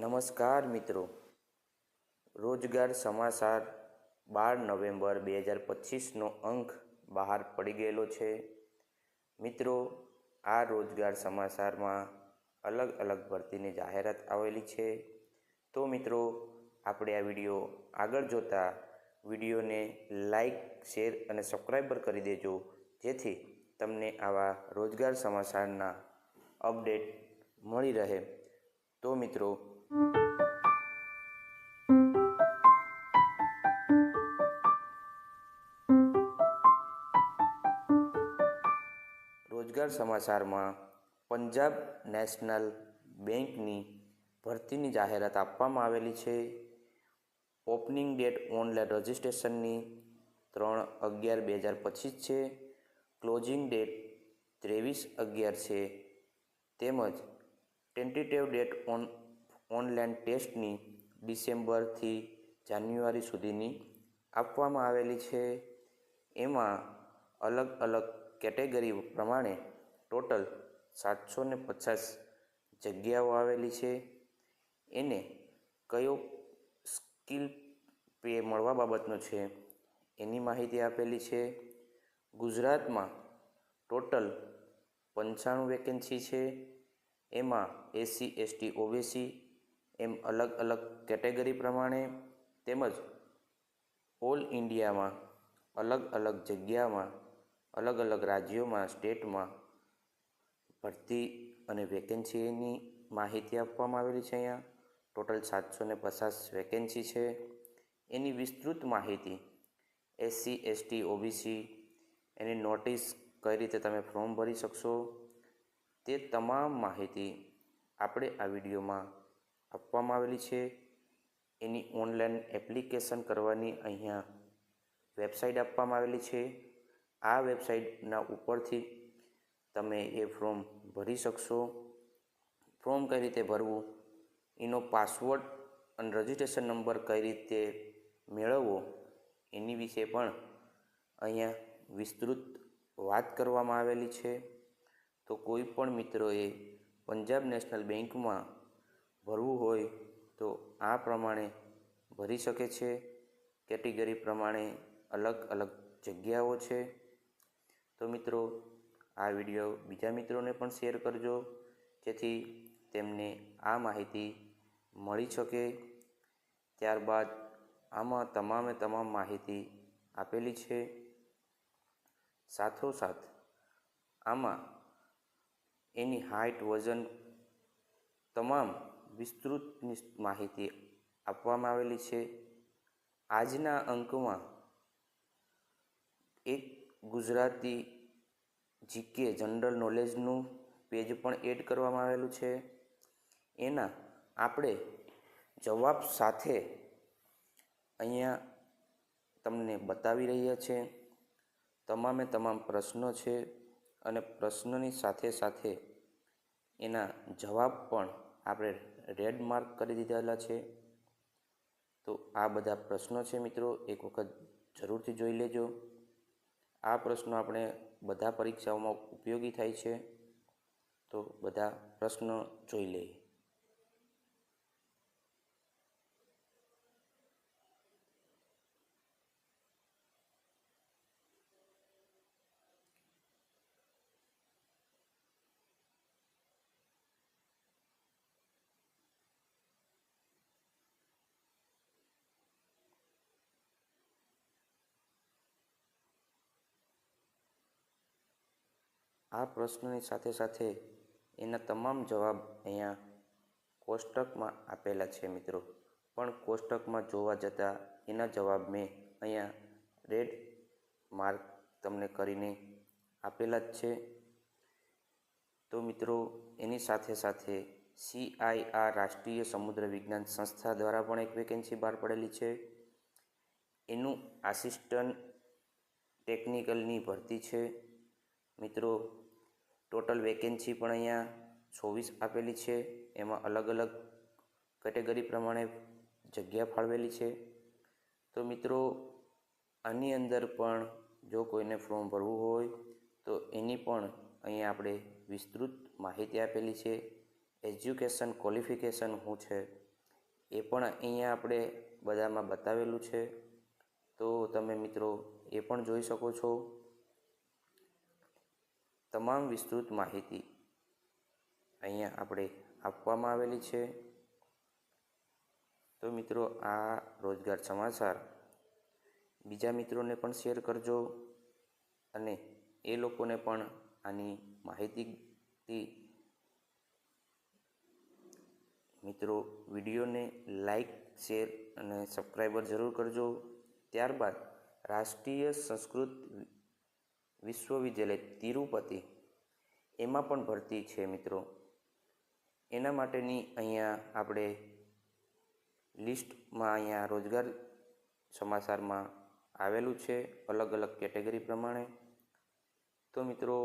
નમસ્કાર મિત્રો. રોજગાર સમાચાર બાર નવેમ્બર બે હજાર પચીસનો અંક બહાર પડી ગયેલો છે. મિત્રો, આ રોજગાર સમાચારમાં અલગ અલગ ભરતીની જાહેરાત આવેલી છે. તો મિત્રો, આપણે આ વીડિયો આગળ જોતા વિડીયોને લાઈક, શેર અને સબસ્ક્રાઈબર કરી દેજો. જેથી તમને આવા રોજગાર સમાચારના અપડેટ મળી રહે. તો મિત્રો રોજગાર સમાચારમાં પંજાબ નેશનલ બેંકની ભરતીની જાહેરાત આપવામાં આવેલી છે. ઓપનિંગ ડેટ ઓનલાઈન રજિસ્ટ્રેશનની ત્રણ અગિયાર બે હજાર પચીસ છે. ક્લોઝિંગ ડેટ ત્રેવીસ અગિયાર છે. તેમજ ટેન્ટેટિવ ડેટ ઓન ઓનલાઈન ટેસ્ટની ડિસેમ્બરથી જાન્યુઆરી સુધીની આપવામાં આવેલી છે. એમાં અલગ અલગ કેટેગરી પ્રમાણે ટોટલ સાતસો ને પચાસ જગ્યાઓ આવેલી છે. એને કયો સ્કિલ પે મળવા બાબતનો છે એની માહિતી આપેલી છે. ગુજરાતમાં ટોટલ પંચાણું વેકેન્સી છે. એમાં એસસી, એસટી, ઓબીસી એમ અલગ અલગ કેટેગરી પ્રમાણે તેમજ ઓલ ઇન્ડિયામાં અલગ અલગ જગ્યામાં, અલગ અલગ રાજ્યોમાં, સ્ટેટમાં ભરતી અને વેકેન્સીની માહિતી આપવામાં આવેલી છે અહીંયા. ટોટલ સાતસો ને પચાસ વેકેન્સી છે. એની વિસ્તૃત માહિતી એસસી, એસટી, ઓબીસી એની નોટિસ કઈ રીતે તમે ફોર્મ ભરી શકશો તે તમામ માહિતી આપણે આ વિડીયોમાં આપવામાં આવેલી છે. એની ઓનલાઈન એપ્લિકેશન કરવાની અહીંયા વેબસાઇટ આપવામાં આવેલી છે. આ વેબસાઇટના ઉપરથી તમે એ ફોર્મ ભરી શકશો. ફોર્મ કઈ રીતે ભરવું? એનો પાસવર્ડ અને રજિસ્ટ્રેશન નંબર કઈ રીતે મેળવવો? એની વિશે પણ અહીંયા વિસ્તૃત વાત કરવામાં આવેલી છે. તો કોઈ પણ મિત્રોએ પંજાબ નેશનલ બેંકમાં ભરવું હોય તો આ પ્રમાણે ભરી શકે છે. કેટેગરી પ્રમાણે અલગ અલગ જગ્યાઓ છે. તો મિત્રો, આ વીડિયો બીજા મિત્રોને પણ શેર કરજો, જેથી તેમને આ માહિતી મળી શકે. ત્યારબાદ આમાં તમામે તમામ માહિતી આપેલી છે. સાથોસાથ, આમાં એની હાઇટ વજન તમામ વિસ્તૃત માહિતી આપવામાં આવેલી છે. આજના અંકમાં એક ગુજરાતી જીકે જનરલ નોલેજનું પેજ પણ એડ કરવામાં આવેલું છે. એના આપણે જવાબ સાથે અહીંયા તમને બતાવી રહ્યા છે. તમામે તમામ પ્રશ્નો છે અને પ્રશ્નની સાથે સાથે એના જવાબ પણ આપણે રેડ માર્ક કરી દીધેલા છે. તો આ બધા પ્રશ્નો છે મિત્રો, એક વખત જરૂરથી જોઈ લેજો. આ પ્રશ્નો આપણે બધા પરીક્ષાઓમાં ઉપયોગી થાય છે. તો બધા પ્રશ્નો જોઈ લઈએ. આ પ્રશ્નની સાથે સાથે એના તમામ જવાબ અહીંયા કોષ્ટકમાં આપેલા છે મિત્રો. પણ કોષ્ટકમાં જોવા જતાં એના જવાબ મેં અહીંયા રેડ માર્ક તમને કરીને આપેલા જ છે. તો મિત્રો, એની સાથે સાથે સીઆઈઆર રાષ્ટ્રીય સમુદ્ર વિજ્ઞાન સંસ્થા દ્વારા પણ એક વેકેન્સી બહાર પડેલી છે. એનું આસિસ્ટન્ટ ટેકનિકલની ભરતી છે. મિત્રો ટોટલ વેકેન્સી પણ અહીંયા ચોવીસ આપેલી છે. એમાં અલગ અલગ કેટેગરી પ્રમાણે જગ્યા ફાળવેલી છે. તો મિત્રો, આની અંદર પણ જો કોઈને ફોર્મ ભરવું હોય, તો એની પણ અહીંયા આપણે વિસ્તૃત માહિતી આપેલી છે. એજ્યુકેશન ક્વોલિફિકેશન શું છે, એ પણ અહીંયા આપણે બધામાં બતાવેલું છે. તો તમે મિત્રો, એ પણ જોઈ શકો છો. તમામ વિસ્તૃત માહિતી અહીંયા આપણે આપવામાં આવેલી છે. તો મિત્રો, આ રોજગાર સમાચાર બીજા મિત્રોને પણ શેર કરજો અને એ લોકોને પણ આની માહિતીથી મિત્રો, વિડીયોને લાઈક, શેર અને સબસ્ક્રાઈબર જરૂર કરજો. ત્યારબાદ રાષ્ટ્રીય સંસ્કૃત વિશ્વવિદ્યાલય તિરુપતિ. એમાં પણ ભરતી છે મિત્રો. એના માટેની અહીંયા આપણે લિસ્ટમાં અહીંયા રોજગાર સમાચારમાં આવેલું છે અલગ અલગ કેટેગરી પ્રમાણે. તો મિત્રો,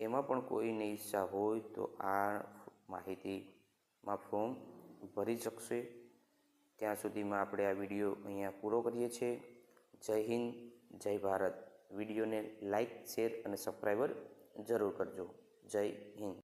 એમાં પણ કોઈને ઈચ્છા હોય તો આ માહિતીમાં ફોર્મ ભરી શકશે. ત્યાં સુધીમાં આપણે આ વીડિયો અહીંયા પૂરો કરીએ છીએ. જય હિન્દ, જય ભારત. વિડીયોને લાઈક શેર અને સબસ્ક્રાઈબર જરૂર કરજો. જય હિન્દ.